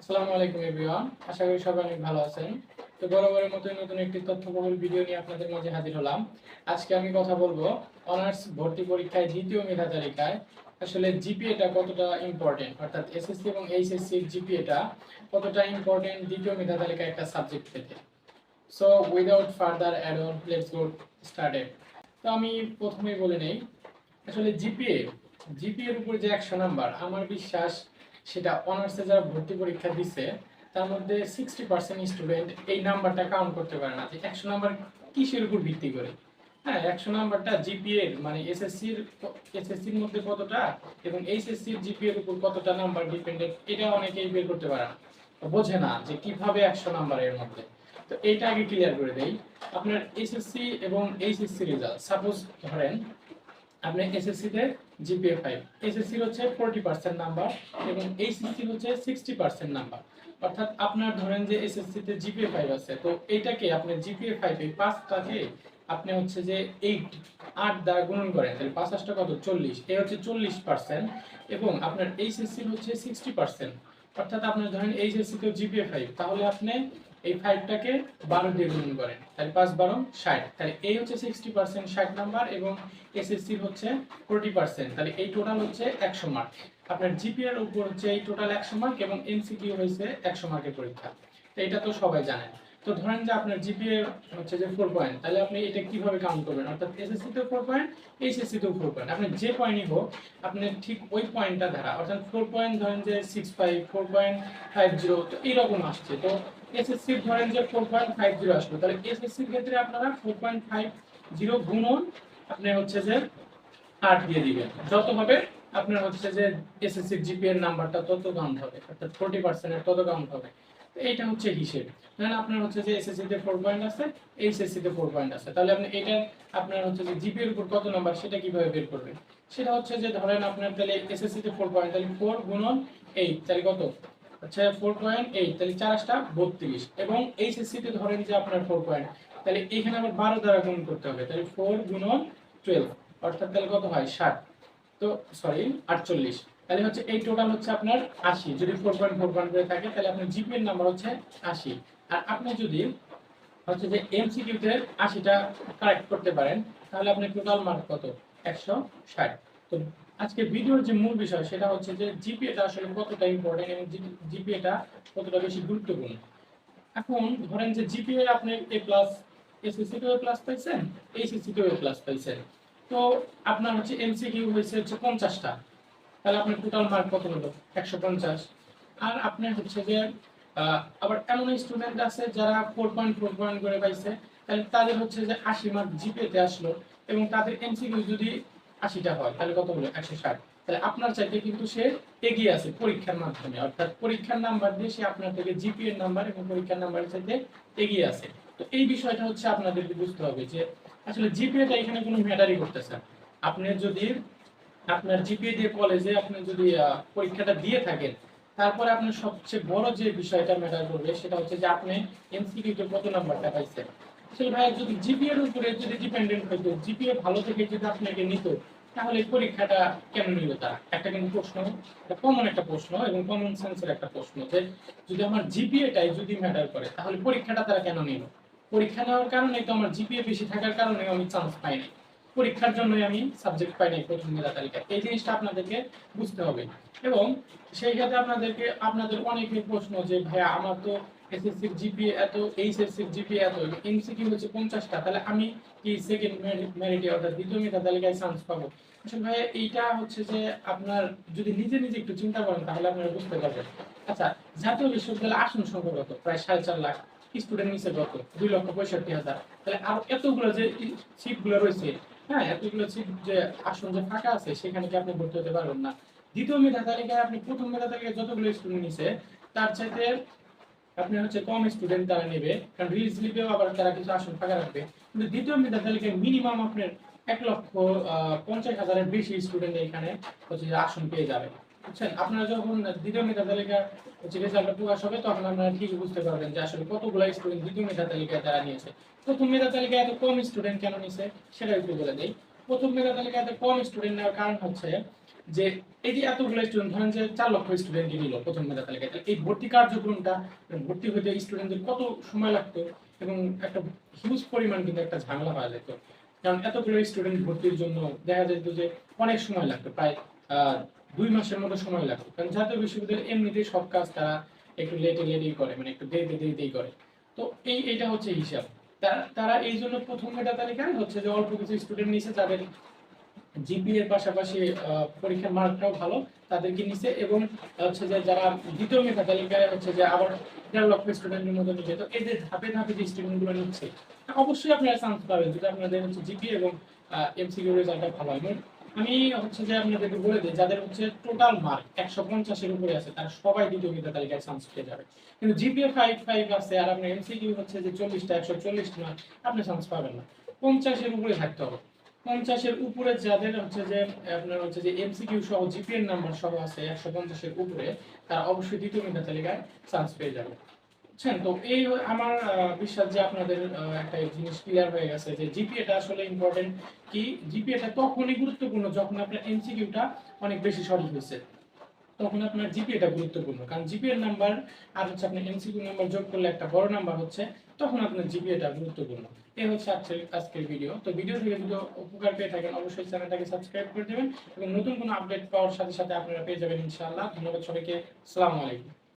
আসসালামু আলাইকুম, এভরিওয়ান। আশা করি সবাই অনেক ভালো আছেন। তো বরাবরের মতোই নতুন একটি তথ্যবহুল ভিডিও নিয়ে আপনাদের মাঝে হাজির হলাম। আজকে আমি কথা বলব অনার্স ভর্তি পরীক্ষায় দ্বিতীয় মেধা তালিকায়। আসলে জিপিএটা কতটা ইম্পর্টেন্ট অর্থাৎ এসএসসি এবং এইচএসসির জিপিএটা কতটা ইম্পর্টেন্ট দ্বিতীয় মেধা তালিকায় একটা সাবজেক্ট পেতে? So without further ado let's go started তো আমি প্রথমেই বলে নেই, আসলে জিপিএ জিপিএর উপর যে একশো নাম্বার আমার বিশ্বাস সেটা অনার্সে যারা ভর্তি পরীক্ষা দিছে, তার মধ্যে সিক্সটি পার্সেন্ট স্টুডেন্ট এই নাম্বারটা কাউন্ট করতে পারে না। যে একশো নাম্বার কিসের উপর ভিত্তি করে? হ্যাঁ একশো নাম্বারটা জিপিএ মানে এসএসসির এসএসসির মধ্যে কতটা এবং এইচএসসির জিপিএ এর উপর কতটা নাম্বার ডিপেন্ডেন্ট এটা অনেকেই বের করতে পারে না। বোঝে না যে কীভাবে একশো নাম্বার এর মধ্যে। তো এইটা আগে ক্লিয়ার করে দেই। আপনার এসএসসি এবং এইচএসসি রেজাল্ট সাপোজ ধরেন আপনি এসএসসি তে জিপিএ ফাইভ এসএসসির হচ্ছে ফোরটি পার্সেন্ট নাম্বার এবং এইচএসসি হচ্ছে সিক্সটি পার্সেন্ট নাম্বার অর্থাৎ আপনার ধরেন যে এসএসসি তে জিপিএ ফাইভ আছে, তো এইটাকে আপনি জিপিএ ফাইভ এই পাঁচটাকে আপনি হচ্ছে যে এইট আট দ্বারা গুণন করেন, তাহলে পাঁচ আটটা কত? চল্লিশ। এই হচ্ছে চল্লিশ পার্সেন্ট এবং আপনার এইচএসসি হচ্ছে সিক্সটি পার্সেন্ট অর্থাৎ আপনার ধরেন এইচএসসি তো জিপিএ ফাইভ তাহলে আপনি এই ফাইভটাকে বারো দিয়ে গুণন করেন। তাহলে পাঁচ বারো, ষাট। তাহলে এই হচ্ছে সিক্সটি পার্সেন্ট ষাট নাম্বার এবং এসএসসি হচ্ছে ফোরটি পার্সেন্ট তাহলে এই টোটাল হচ্ছে একশো মার্ক আপনার জিপিএর উপর হচ্ছে এই টোটাল একশো মার্ক এবং এমসিকিউ হয়েছে একশো মার্কের পরীক্ষা। তো এটা তো সবাই জানেন। তো ধরেন যে আপনার জিপিএ হচ্ছে যে ফোর পয়েন্ট তাহলে আপনি এটা কীভাবে কাউন্ট করবেন? অর্থাৎ এসএসসি তেও ফোর পয়েন্ট এইচএসসি তেও ফোর পয়েন্ট আপনি যে পয়েন্টই হোক আপনি ঠিক ওই পয়েন্টটা ধারা অর্থাৎ ফোর পয়েন্ট ধরেন যে six five four point five zero তো এইরকম আসছে। তো এসএসসি ধরেন যে ফোর পয়েন্ট ফাইভ জিরো আসলো, তাহলে এসএসসির ক্ষেত্রে আপনারা ফোর পয়েন্ট ফাইভ জিরো গুণন আপনি হচ্ছে যে আট দিয়ে দিবেন। যত হবে, আপনার হচ্ছে যে এসএসসি জিপি এর নাম্বারটা তত কাউন্ট হবে, অর্থাৎ ফোর্টি পার্সেন্টের তত কাউন্ট হবে। এইটা হচ্ছে হিসেব। ধরেন আপনার হচ্ছে যে এসএসসি তে ফোর পয়েন্ট আছে এইচএসসি তে ফোর পয়েন্ট আছে। তাহলে আপনি এটা আপনার হচ্ছে যে জিপি এর উপর কত নাম্বার সেটা কীভাবে বের করবেন? সেটা হচ্ছে যে ধরেন আপনার তাহলে এসএসসি তে ফোর পয়েন্ট তাহলে ফোর গুণন এইট তাহলে কত? আচ্ছা ফোর পয়েন্ট এইট তাহলে চার আসটা বত্রিশ। এবং এইচএসসি তে ধরেন যে আপনার ফোর পয়েন্ট তাহলে এখানে আবার বারো দ্বারা গুণ করতে হবে, তাহলে ফোর গুণন টুয়েলভ অর্থাৎ তাহলে কত হয়? ষাট। তো সরি আটচল্লিশ। তাহলে হচ্ছে এই টোটাল হচ্ছে আপনার আশি। যদি ফোর পয়েন্ট ফোর পয়েন্ট করে থাকে, তাহলে আপনার জিপি এর নাম্বার হচ্ছে আশি। আর আপনি যদি হচ্ছে যে এমসিকিউতে আশিটা কারেক্ট করতে পারেন, তাহলে আপনার টোটাল মার্ক কত? একশো ষাট। তো আজকে ভিডিওর যে মূল বিষয় সেটা হচ্ছে যে জিপিএটা আসলে কতটা ইম্পর্টেন্ট এবং জিপিএটা কতটা বেশি গুরুত্বপূর্ণ? এখন ধরেন যে জিপিএ আপনি A plus SSC A plus পাইছেন এইচএসসি এ প্লাস পাইছেন। তো আপনার হচ্ছে এমসিকিউ হয়েছে হচ্ছে পঞ্চাশটা। তাহলে আপনার টোটাল মার্ক কত হলো? একশো পঞ্চাশ। আর আপনার হচ্ছে যে আবার এমন স্টুডেন্ট আছে যারা ফোর পয়েন্ট ফোর পয়েন্ট করে পাইছে, তাহলে তাদের হচ্ছে যে আশি মার্ক জিপিএতে আসলো এবং তাদের এমসিকিউ যদি আশিটা হয়, তাহলে কত হলো? একশো ষাট। তাহলে আপনার চাইতে কিন্তু সে এগিয়ে আছে পরীক্ষার মাধ্যমে। অর্থাৎ পরীক্ষার নাম্বার দিয়ে সে আপনার থেকে জিপি এর নাম্বার এবং পরীক্ষার নাম্বারের চাইতে এগিয়ে আছে। তো এই বিষয়টা হচ্ছে আপনাদেরকে বুঝতে হবে যে, আসলে জিপিএটা এখানে কোনো ম্যাটারই করতেছে। আপনি যদি আপনার জিপিএ দিয়ে কলেজে আপনি যদি পরীক্ষাটা দিয়ে থাকেন, তারপরে আপনার সবচেয়ে বড় যে বিষয়টা ম্যাটার করবে সেটা হচ্ছে যে আপনি এমসিকিউতে কত নাম্বারটা পাইছেন? সেই ভাই যদি জিপিএ এর উপরে যদি ডিপেন্ডেন্ট হইতো জিপিএ ভালো থেকে যদি আপনাকে নিত, তাহলে পরীক্ষাটা কেন নিল তারা? একটা কিন্তু প্রশ্ন এটা কমন একটা প্রশ্ন এবং কমন সেন্সের একটা প্রশ্ন যে যদি আমার জিপিএটাই যদি ম্যাটার করে, তাহলে পরীক্ষাটা তারা কেন নিল? পরীক্ষা নেওয়ার কারণে তো আমার জিপিএ বেশি থাকার কারণে আমি চান্স পাই নাই। পরীক্ষার জন্যই আমি সাবজেক্ট পাই নাই প্রথম মেধা তালিকা এই জিনিসটা আপনাদেরকে বুঝতে হবে। এবং সেই ক্ষেত্রে আপনাদেরকে, আপনাদের অনেকের প্রশ্ন যে, ভাইয়া, আমার তো এসএসসির এত, এইচএসসির এত হচ্ছে পঞ্চাশটা, তাহলে আমি কি সেকেন্ড দ্বিতীয় মেধা তালিকায় চান্স পাবো? আসলে ভাইয়া, এইটা হচ্ছে যে আপনার যদি নিজে নিজে একটু চিন্তা করেন, তাহলে আপনারা বুঝতে পারবেন। আচ্ছা জাতীয় বিশ্ববিদ্যালয়ে আসন সংখ্যা কত প্রায় সাড়ে চার লাখ স্টুডেন্ট নিচে কত দুই লক্ষ পঁয়ষট্টি হাজার। তাহলে আর এতগুলো যে সিটগুলো রয়েছে হ্যাঁ এতগুলো সিট যে আসন যে ফাঁকা আছে, সেখানে কি আপনি ভর্তি হতে পারবেন না? দ্বিতীয় মেধা তালিকায় আপনি প্রথম মেধা তালিকায় যতগুলো স্টুডেন্ট নিছে, তার চাইতে আপনি হচ্ছে কম স্টুডেন্ট তারা নেবে, কারণ রিলিজ লিপেও আবার তারা কিছু আসন ফাঁকা রাখবে। কিন্তু দ্বিতীয় মেধা তালিকায় মিনিমাম আপনার এক লক্ষ পঞ্চাশ হাজারের বেশি স্টুডেন্ট এখানে হচ্ছে আসন পেয়ে যাবে। বুঝছেন? আপনারা যখন দ্বিতীয় মেধা তালিকা হচ্ছে রেজাল্ট প্রকাশ হবে, তখন আপনারা ঠিক বুঝতে পারবেন যে আসলে কতগুলো স্টুডেন্ট দ্বিতীয় মেধা তালিকায় তারা নিয়েছে। প্রথম মেধা তালিকায় এত কম স্টুডেন্ট কেন নিছে সেটা একটু বলে দেই। প্রথম মেধা তালিকায় এত কম স্টুডেন্ট নেওয়ার কারণ হচ্ছে যে এই যে এতগুলো স্টুডেন্ট ধরেন যে চার লক্ষ স্টুডেন্টকে নিল প্রথম মেধা তালিকায় এই ভর্তি কার্যক্রমটা, ভর্তি হতে স্টুডেন্টদের কত সময় লাগতো এবং একটা হিউজ পরিমাণ কিন্তু একটা ঝামেলা পাওয়া যেত। কারণ এতগুলো স্টুডেন্ট ভর্তির জন্য দেখা যেত যে অনেক সময় লাগতো, প্রায় দুই মাসের মতো সময় লাগতো। কারণ জাতীয় বিশ্ববিদ্যালয় এমনিতেই সব কাজ তারা একটু লেটে লেটেই করে মানে একটু দেরিতে দেরিতেই করে। তো এই এটা হচ্ছে হিসাব। তারা এই জন্য প্রথম মেধা তালিকায় হচ্ছে যে অল্প কিছু স্টুডেন্ট নিছে যাদের জিপি এর পাশাপাশি পরীক্ষার মার্কটাও ভালো তাদেরকে নিছে এবং হচ্ছে যে যারা দ্বিতীয় মেধা তালিকায় হচ্ছে যে আবার দেড় লক্ষ স্টুডেন্টের মতো নিচ্ছে তো এদের ধাপে ধাপে যে স্টুডেন্টগুলো নিচ্ছে অবশ্যই আপনারা চান্স পাবেন যদি আপনাদের হচ্ছে জিপি এবং এমসিকিউ রেজাল্টটা ভালো হয়। আমি হচ্ছে যে আপনাদেরকে বলে দিই, যাদের হচ্ছে টোটাল মার্ক একশো পঞ্চাশের উপরে আছে, তারা সবাই দ্বিতীয় মেধা তালিকায় চান্স পেয়ে যাবে। কিন্তু জিপিএ ফাইভ ফাইভ আছে আর আপনার এমসিকিউ হচ্ছে যে চল্লিশটা, একশো চল্লিশটা মার্ক আপনি চান্স পাবেন না। পঞ্চাশের উপরে থাকতে হবে। পঞ্চাশের উপরে যাদের হচ্ছে যে, আপনার হচ্ছে যে এমসিকিউ সহ জিপিএর নাম্বার সহ আছে একশো পঞ্চাশের উপরে, তারা অবশ্যই দ্বিতীয় মেধা তালিকায় চান্স পেয়ে যাবে। বুঝছেন? তো এই আমার বিশ্বাস যে আপনাদের একটা জিনিস ক্লিয়ার হয়ে গেছে যে জিপিএটা আসলে ইম্পর্টেন্ট কি? জিপিএটা তখনই গুরুত্বপূর্ণ যখন আপনার এমসিকিউটা অনেক বেশি সঠিক হয়েছে। তখন আপনার জিপিএটা গুরুত্বপূর্ণ। কারণ জিপিএর নাম্বার আর হচ্ছে আপনার এমসিকিউ নাম্বার যোগ করলে একটা বড় নাম্বার হচ্ছে, তখন আপনার জিপিএটা গুরুত্বপূর্ণ। এই হচ্ছে আজকের আজকের ভিডিও তো ভিডিও থেকে যদি উপকার পেয়ে থাকেন, অবশ্যই চ্যানেলটাকে সাবস্ক্রাইব করে দেবেন এবং নতুন কোনো আপডেট পাওয়ার সাথে সাথে আপনারা পেয়ে যাবেন ইনশাআল্লাহ। ধন্যবাদ সবাইকে। আসসালামু আলাইকুম।